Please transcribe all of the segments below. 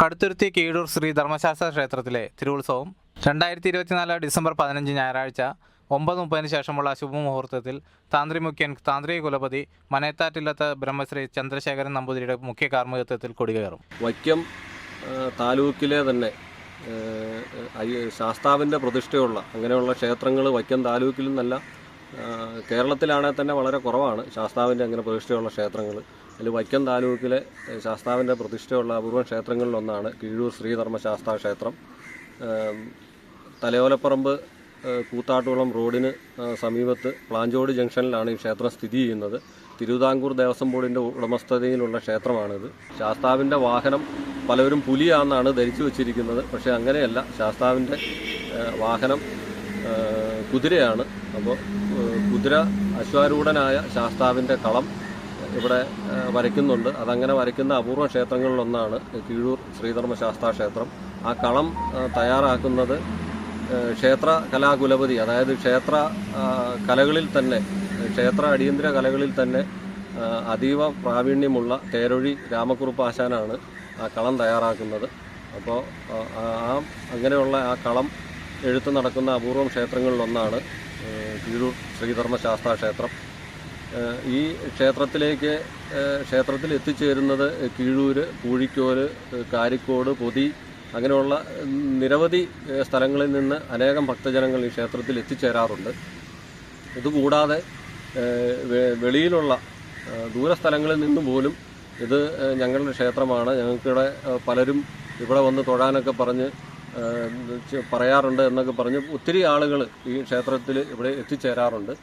കടുത്തുരുത്തി കീഴൂർ ശ്രീ ധർമ്മശാസ്ത്ര ക്ഷേത്രത്തിലെ തിരുവുത്സവം രണ്ടായിരത്തി ഇരുപത്തിനാല് ഡിസംബർ പതിനഞ്ച് ഞായറാഴ്ച ഒമ്പത് മുപ്പതിന് ശേഷമുള്ള ശുഭമുഹൂർത്തത്തിൽ താന്ത്രി മുഖ്യൻ താന്ത്രിക കുലപതി മനയത്താറ്റില്ലത്ത് ബ്രഹ്മശ്രീ ചന്ദ്രശേഖരൻ നമ്പൂതിരിയുടെ മുഖ്യ കാർമ്മികത്വത്തിൽ കൊടികയറും. വൈക്കം താലൂക്കിലെ തന്നെ ശാസ്താവിന്റെ പ്രതിഷ്ഠയുള്ള അങ്ങനെയുള്ള ക്ഷേത്രങ്ങൾ വൈക്കം താലൂക്കിലും നല്ല കേരളത്തിലാണെങ്കിൽ തന്നെ വളരെ കുറവാണ് ശാസ്താവിന്റെ അങ്ങനെ പ്രതിഷ്ഠയുള്ള ക്ഷേത്രങ്ങൾ. അതിൽ വൈക്കം താലൂക്കിലെ ശാസ്താവിന്റെ പ്രതിഷ്ഠയുള്ള അപൂർവ ക്ഷേത്രങ്ങളിലൊന്നാണ് കീഴൂർ ശ്രീധർമ്മ ശാസ്താ ക്ഷേത്രം തലയോലപ്പറമ്പ് കൂത്താട്ടുകുളം റോഡിന് സമീപത്ത് പ്ലാഞ്ചോട് ജംഗ്ഷനിലാണ് ഈ ക്ഷേത്രം സ്ഥിതി ചെയ്യുന്നത്. തിരുവിതാംകൂർ ദേവസ്വം ബോർഡിന്റെ ഉടമസ്ഥതയിലുള്ള ക്ഷേത്രമാണിത്. ശാസ്താവിന്റെ വാഹനം പലവരും പുലിയാണെന്നാണ് ധരിച്ചു വച്ചിരിക്കുന്നത്. പക്ഷേ അങ്ങനെയല്ല. ശാസ്താവിന്റെ വാഹനം കുതിരയാണ്. അപ്പോൾ കുതിര അശ്വാരൂഢനായ ശാസ്താവിന്റെ കളം ഇവിടെ വരയ്ക്കുന്നുണ്ട്. അതങ്ങനെ വരയ്ക്കുന്ന അപൂർവ ക്ഷേത്രങ്ങളിലൊന്നാണ് കീഴൂർ ശ്രീധർമ്മശാസ്താ ക്ഷേത്രം. ആ കളം തയ്യാറാക്കുന്നത് ക്ഷേത്ര കലാകുലപതി അതായത് ക്ഷേത്ര കലകളിൽ തന്നെ ക്ഷേത്ര അടിയന്തര കലകളിൽ തന്നെ അതീവ പ്രാവീണ്യമുള്ള തേരൊഴി രാമക്കുറുപ്പ് ആശാനാണ് ആ കളം തയ്യാറാക്കുന്നത്. അപ്പോൾ ആ അങ്ങനെയുള്ള ആ കളം എഴുത്ത് നടക്കുന്ന അപൂർവം ക്ഷേത്രങ്ങളിലൊന്നാണ് കീഴൂർ ശ്രീധർമ്മശാസ്താ ക്ഷേത്രം. ഈ ക്ഷേത്രത്തിലേക്ക് ക്ഷേത്രത്തിൽ എത്തിച്ചേരുന്നത് കീഴൂര് പൂഴിക്കോൽ കാരിക്കോട് പൊതി അങ്ങനെയുള്ള നിരവധി സ്ഥലങ്ങളിൽ നിന്ന് അനേകം ഭക്തജനങ്ങൾ ഈ ക്ഷേത്രത്തിൽ എത്തിച്ചേരാറുണ്ട്. ഇതുകൂടാതെ വെളിയിലുള്ള ദൂരസ്ഥലങ്ങളിൽ നിന്നും പോലും ഇത് ഞങ്ങളുടെ ക്ഷേത്രമാണ്. ഞങ്ങൾക്കിവിടെ പലരും ഇവിടെ വന്ന് തൊഴാനൊക്കെ പറഞ്ഞ് പറയാറുണ്ട് എന്നൊക്കെ പറഞ്ഞ് ഒത്തിരി ആളുകൾ ഈ ക്ഷേത്രത്തിൽ ഇവിടെ എത്തിച്ചേരാറുണ്ട്.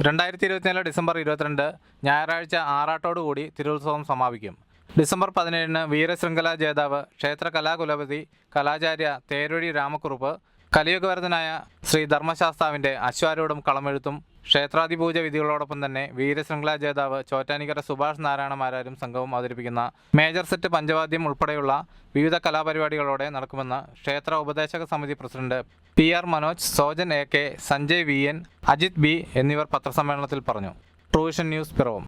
രണ്ടായിരത്തി ഇരുപത്തിനാല് ഡിസംബർ ഇരുപത്തിരണ്ട് ഞായറാഴ്ച ആറാട്ടോടുകൂടി തിരുത്സവം സമാപിക്കും. ഡിസംബർ പതിനേഴിന് വീരശൃംഖല ജേതാവ് ക്ഷേത്ര കലാകുലപതി കലാചാര്യ തേരൊഴി രാമക്കുറുപ്പ് കലിയുഗവരതനായ ശ്രീ ധർമ്മശാസ്താവിന്റെ അശ്വാരൂഢം കളമെഴുത്തും ക്ഷേത്രാധിപൂജ വിധികളോടൊപ്പം തന്നെ വീരശൃംഖല ജേതാവ് ചോറ്റാനിക്കര സുഭാഷ് നാരായണമാരാരും സംഘവും അവതരിപ്പിക്കുന്ന മേജർ സെറ്റ് പഞ്ചവാദ്യം ഉൾപ്പെടെയുള്ള വിവിധ കലാപരിപാടികളോടെ നടക്കുമെന്ന് ക്ഷേത്ര ഉപദേശക സമിതി president P R Manoj Sojan A K Sanjay V N Ajith B എന്നിവർ പത്രസമ്മേളനത്തിൽ പറഞ്ഞു. Truevision news Piravom.